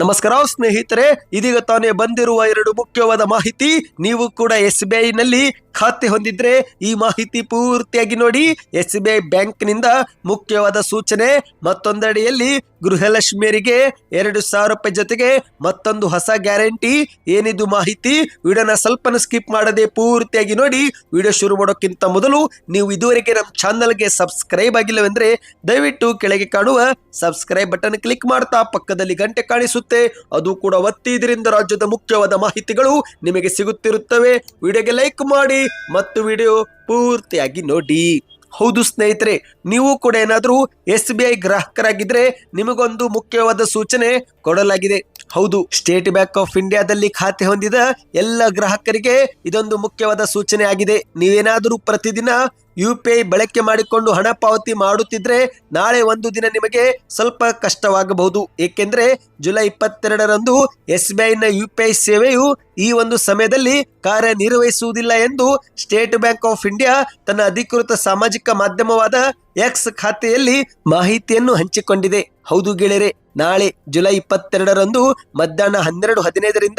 ನಮಸ್ಕಾರ ಸ್ನೇಹಿತರೆ, ಇದೀಗ ತಾನೇ ಬಂದಿರುವ ಎರಡು ಮುಖ್ಯವಾದ ಮಾಹಿತಿ. ನೀವು ಕೂಡ ಎಸ್ ಬಿ ಐ ನಲ್ಲಿ ಖಾತೆ ಹೊಂದಿದ್ರೆ ಈ ಮಾಹಿತಿ ಪೂರ್ತಿಯಾಗಿ ನೋಡಿ. ಎಸ್ ಬಿ ಐ ಬ್ಯಾಂಕ್ನಿಂದ ಮುಖ್ಯವಾದ ಸೂಚನೆ, ಮತ್ತೊಂದಡಿಯಲ್ಲಿ ಗೃಹಲಕ್ಷ್ಮಿಯರಿಗೆ ಎರಡು ಸಾವಿರ ರೂಪಾಯಿ ಜೊತೆಗೆ ಮತ್ತೊಂದು ಹೊಸ ಗ್ಯಾರಂಟಿ. ಏನಿದು ಮಾಹಿತಿ? ವಿಡಿಯೋನ ಸ್ವಲ್ಪ ಸ್ಕಿಪ್ ಮಾಡದೆ ಪೂರ್ತಿಯಾಗಿ ನೋಡಿ. ವಿಡಿಯೋ ಶುರು ಮಾಡೋಕ್ಕಿಂತ ಮೊದಲು ನೀವು ಇದುವರೆಗೆ ನಮ್ಮ ಚಾನಲ್ಗೆ ಸಬ್ಸ್ಕ್ರೈಬ್ ಆಗಿಲ್ಲವೆಂದ್ರೆ ದಯವಿಟ್ಟು ಕೆಳಗೆ ಕಾಣುವ ಸಬ್ಸ್ಕ್ರೈಬ್ ಬಟನ್ ಕ್ಲಿಕ್ ಮಾಡ್ತಾ ಪಕ್ಕದಲ್ಲಿ ಗಂಟೆ ಕಾಣಿಸುತ್ತೆ. ಅದು ಕೂಡ ಒತ್ತಿ ಇದರಿಂದ ರಾಜ್ಯದ ಮುಖ್ಯವಾದ ಮಾಹಿತಿಗಳು ನಿಮಗೆ ಸಿಗುತ್ತಿರುತ್ತವೆ. ವಿಡಿಯೋಗೆ ಲೈಕ್ ಮಾಡಿ ಮತ್ತು ವಿಡಿಯೋ ಪೂರ್ತಿಯಾಗಿ ನೋಡಿ. ಹೌದು ಸ್ನೇಹಿತರೆ, ನೀವು ಕೂಡ ಏನಾದರೂ ಎಸ್ ಬಿ ಐ ಗ್ರಾಹಕರಾಗಿದ್ರೆ ನಿಮಗೊಂದು ಮುಖ್ಯವಾದ ಸೂಚನೆ ಕೊಡಲಾಗಿದೆ. ಹೌದು ಸ್ಟೇಟ್ ಬ್ಯಾಂಕ್ ಆಫ್ ಇಂಡಿಯಾದಲ್ಲಿ ಖಾತೆ ಹೊಂದಿದ ಎಲ್ಲ ಗ್ರಾಹಕರಿಗೆ ಇದೊಂದು ಮುಖ್ಯವಾದ ಸೂಚನೆ ಆಗಿದೆ. ನೀವೇನಾದರೂ ಪ್ರತಿದಿನ ಯು ಪಿ ಬಳಕೆ ಮಾಡಿಕೊಂಡು ಹಣ ಪಾವತಿ ಮಾಡುತ್ತಿದ್ರೆ ನಾಳೆ ಒಂದು ದಿನ ನಿಮಗೆ ಸ್ವಲ್ಪ ಕಷ್ಟವಾಗಬಹುದು. ಏಕೆಂದ್ರೆ ಜುಲೈ ಇಪ್ಪತ್ತೆರಡರಂದು ಎಸ್ ಬಿ ಐನ ಯು ಪಿ ಐ ಸೇವೆಯು ಈ ಒಂದು ಸಮಯದಲ್ಲಿ ಕಾರ್ಯನಿರ್ವಹಿಸುವುದಿಲ್ಲ ಎಂದು ಸ್ಟೇಟ್ ಬ್ಯಾಂಕ್ ಆಫ್ ಇಂಡಿಯಾ ತನ್ನ ಅಧಿಕೃತ ಸಾಮಾಜಿಕ ಮಾಧ್ಯಮವಾದ ಎಕ್ಸ್ ಖಾತೆಯಲ್ಲಿ ಮಾಹಿತಿಯನ್ನು ಹಂಚಿಕೊಂಡಿದೆ. ಹೌದು ಗೆಳೆಯರೆ ನಾಳೆ ಜುಲೈ ಇಪ್ಪತ್ತೆರಡರಂದು ಮಧ್ಯಾಹ್ನ ಹನ್ನೆರಡು ಹದಿನೈದರಿಂದ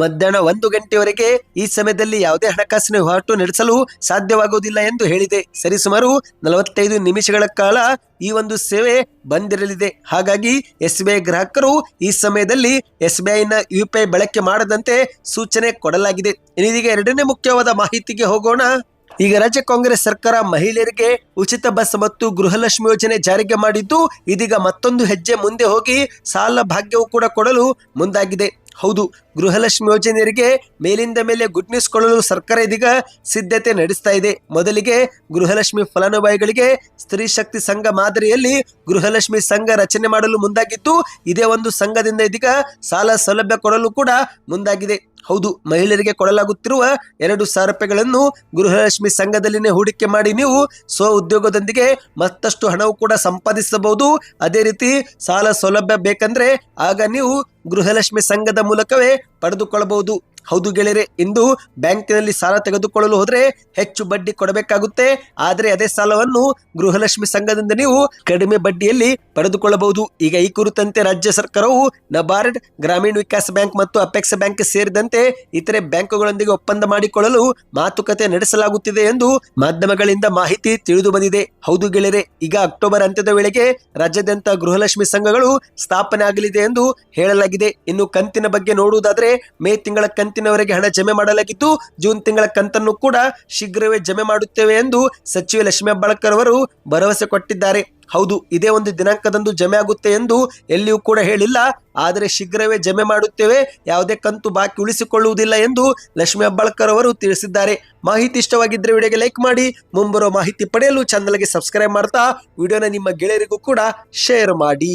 ಮಧ್ಯಾಹ್ನ ಒಂದು ಗಂಟೆವರೆಗೆ ಈ ಸಮಯದಲ್ಲಿ ಯಾವುದೇ ಹಣಕಾಸಿನ ವಹಿವಾಟು ನಡೆಸಲು ಸಾಧ್ಯವಾಗುವುದಿಲ್ಲ ಎಂದು ಹೇಳಿದೆ. ಸರಿಸುಮಾರು ನಲವತ್ತೈದು ನಿಮಿಷಗಳ ಕಾಲ ಈ ಒಂದು ಸೇವೆ ಬಂದಿರಲಿದೆ. ಹಾಗಾಗಿ ಎಸ್ ಬಿ ಐ ಗ್ರಾಹಕರು ಈ ಸಮಯದಲ್ಲಿ ಎಸ್ ಬಿ ಐನ ಯು ಬಳಕೆ ಮಾಡದಂತೆ ಸೂಚನೆ ಕೊಡಲಾಗಿದೆ. ಇದೀಗ ಎರಡನೇ ಮುಖ್ಯವಾದ ಮಾಹಿತಿಗೆ ಹೋಗೋಣ. ಈಗ ರಾಜ್ಯ ಕಾಂಗ್ರೆಸ್ ಸರ್ಕಾರ ಮಹಿಳೆಯರಿಗೆ ಉಚಿತ ಬಸ್ ಮತ್ತು ಗೃಹಲಕ್ಷ್ಮಿ ಯೋಜನೆ ಜಾರಿಗೆ ಮಾಡಿದ್ದು, ಇದೀಗ ಮತ್ತೊಂದು ಹೆಜ್ಜೆ ಮುಂದೆ ಹೋಗಿ ಸಾಲ ಭಾಗ್ಯವು ಕೂಡ ಕೊಡಲು ಮುಂದಾಗಿದೆ. ಹೌದು, ಗೃಹಲಕ್ಷ್ಮಿ ಯೋಜನೆಯರಿಗೆ ಮೇಲಿಂದ ಮೇಲೆ ಕೊಡಲು ಸರ್ಕಾರ ಇದೀಗ ಸಿದ್ಧತೆ ನಡೆಸ್ತಾ ಇದೆ. ಮೊದಲಿಗೆ ಗೃಹಲಕ್ಷ್ಮಿ ಫಲಾನುಭವಿಗಳಿಗೆ ಸ್ತ್ರೀ ಶಕ್ತಿ ಸಂಘ ಮಾದರಿಯಲ್ಲಿ ಗೃಹಲಕ್ಷ್ಮಿ ಸಂಘ ರಚನೆ ಮಾಡಲು ಮುಂದಾಗಿದ್ದು ಇದೇ ಒಂದು ಸಂಘದಿಂದ ಇದೀಗ ಸಾಲ ಸೌಲಭ್ಯ ಕೊಡಲು ಕೂಡ ಮುಂದಾಗಿದೆ. ಹೌದು, ಮಹಿಳೆಯರಿಗೆ ಕೊಡಲಾಗುತ್ತಿರುವ ಎರಡು ಸಾವಿರ ರೂಪಾಯಿಗಳನ್ನು ಗೃಹಲಕ್ಷ್ಮಿ ಸಂಘದಲ್ಲಿನೇ ಹೂಡಿಕೆ ಮಾಡಿ ನೀವು ಸ್ವ ಉದ್ಯೋಗದೊಂದಿಗೆ ಮತ್ತಷ್ಟು ಹಣವು ಕೂಡ ಸಂಪಾದಿಸಬಹುದು. ಅದೇ ರೀತಿ ಸಾಲ ಸೌಲಭ್ಯ ಬೇಕಂದ್ರೆ ಆಗ ನೀವು ಗೃಹಲಕ್ಷ್ಮಿ ಸಂಘದ ಮೂಲಕವೇ ಪಡೆದುಕೊಳ್ಳಬಹುದು. ಹೌದು ಗೆಳೆಯರೆ, ಇಂದು ಬ್ಯಾಂಕಿನಲ್ಲಿ ಸಾಲ ತೆಗೆದುಕೊಳ್ಳಲು ಹೋದ್ರೆ ಹೆಚ್ಚು ಬಡ್ಡಿ ಕೊಡಬೇಕಾಗುತ್ತೆ. ಆದರೆ ಅದೇ ಸಾಲವನ್ನು ಗೃಹಲಕ್ಷ್ಮಿ ಸಂಘದಿಂದ ನೀವು ಕಡಿಮೆ ಬಡ್ಡಿಯಲ್ಲಿ ಪಡೆದುಕೊಳ್ಳಬಹುದು. ಈಗ ಈ ಕುರಿತಂತೆ ರಾಜ್ಯ ಸರ್ಕಾರವು ನಬಾರ್ಡ್ ಗ್ರಾಮೀಣ ವಿಕಾಸ ಬ್ಯಾಂಕ್ ಮತ್ತು ಅಪೆಕ್ಸ್ ಬ್ಯಾಂಕ್ ಸೇರಿದಂತೆ ಇತರೆ ಬ್ಯಾಂಕುಗಳೊಂದಿಗೆ ಒಪ್ಪಂದ ಮಾಡಿಕೊಳ್ಳಲು ಮಾತುಕತೆ ನಡೆಸಲಾಗುತ್ತಿದೆ ಎಂದು ಮಾಧ್ಯಮಗಳಿಂದ ಮಾಹಿತಿ ತಿಳಿದು ಬಂದಿದೆ. ಹೌದು ಗೆಳೆಯರೆ, ಈಗ ಅಕ್ಟೋಬರ್ ಅಂತ್ಯದ ವೇಳೆಗೆ ರಾಜ್ಯಾದ್ಯಂತ ಗೃಹಲಕ್ಷ್ಮಿ ಸಂಘಗಳು ಸ್ಥಾಪನೆ ಆಗಲಿದೆ ಎಂದು ಹೇಳಲಾಗಿದೆ. ಇನ್ನು ಕಂತಿನ ಬಗ್ಗೆ ನೋಡುವುದಾದ್ರೆ ಮೇ ತಿಂಗಳ ಕಂತಿನವರೆಗೆ ಹಣ ಜಮೆ ಮಾಡಲಾಗಿದ್ದು ಜೂನ್ ತಿಂಗಳ ಕಂತನ್ನು ಕೂಡ ಶೀಘ್ರವೇ ಜಮೆ ಮಾಡುತ್ತೇವೆ ಎಂದು ಸಚಿವೆ ಲಕ್ಷ್ಮೀ ಹೆಬ್ಬಾಳ್ಕರ್ ಅವರು ಭರವಸೆ ಕೊಟ್ಟಿದ್ದಾರೆ. ಹೌದು, ಇದೇ ಒಂದು ದಿನಾಂಕದಂದು ಜಮೆ ಆಗುತ್ತೆ ಎಂದು ಎಲ್ಲಿಯೂ ಕೂಡ ಹೇಳಿಲ್ಲ. ಆದರೆ ಶೀಘ್ರವೇ ಜಮೆ ಮಾಡುತ್ತೇವೆ. ಯಾವುದೇ ಕಂತು ಬಾಕಿ ಉಳಿಸಿಕೊಳ್ಳುವುದಿಲ್ಲ ಎಂದು ಲಕ್ಷ್ಮೀ ಹೆಬ್ಬಾಳ್ಕರ್ ಅವರು ತಿಳಿಸಿದ್ದಾರೆ. ಮಾಹಿತಿ ಇಷ್ಟವಾಗಿದ್ದರೆ ವಿಡಿಯೋಗೆ ಲೈಕ್ ಮಾಡಿ. ಮುಂಬರುವ ಮಾಹಿತಿ ಪಡೆಯಲು ಚಾನಲ್ಗೆ ಸಬ್ಸ್ಕ್ರೈಬ್ ಮಾಡ್ತಾ, ವಿಡಿಯೋನ ನಿಮ್ಮ ಗೆಳೆಯರಿಗೂ ಕೂಡ ಶೇರ್ ಮಾಡಿ.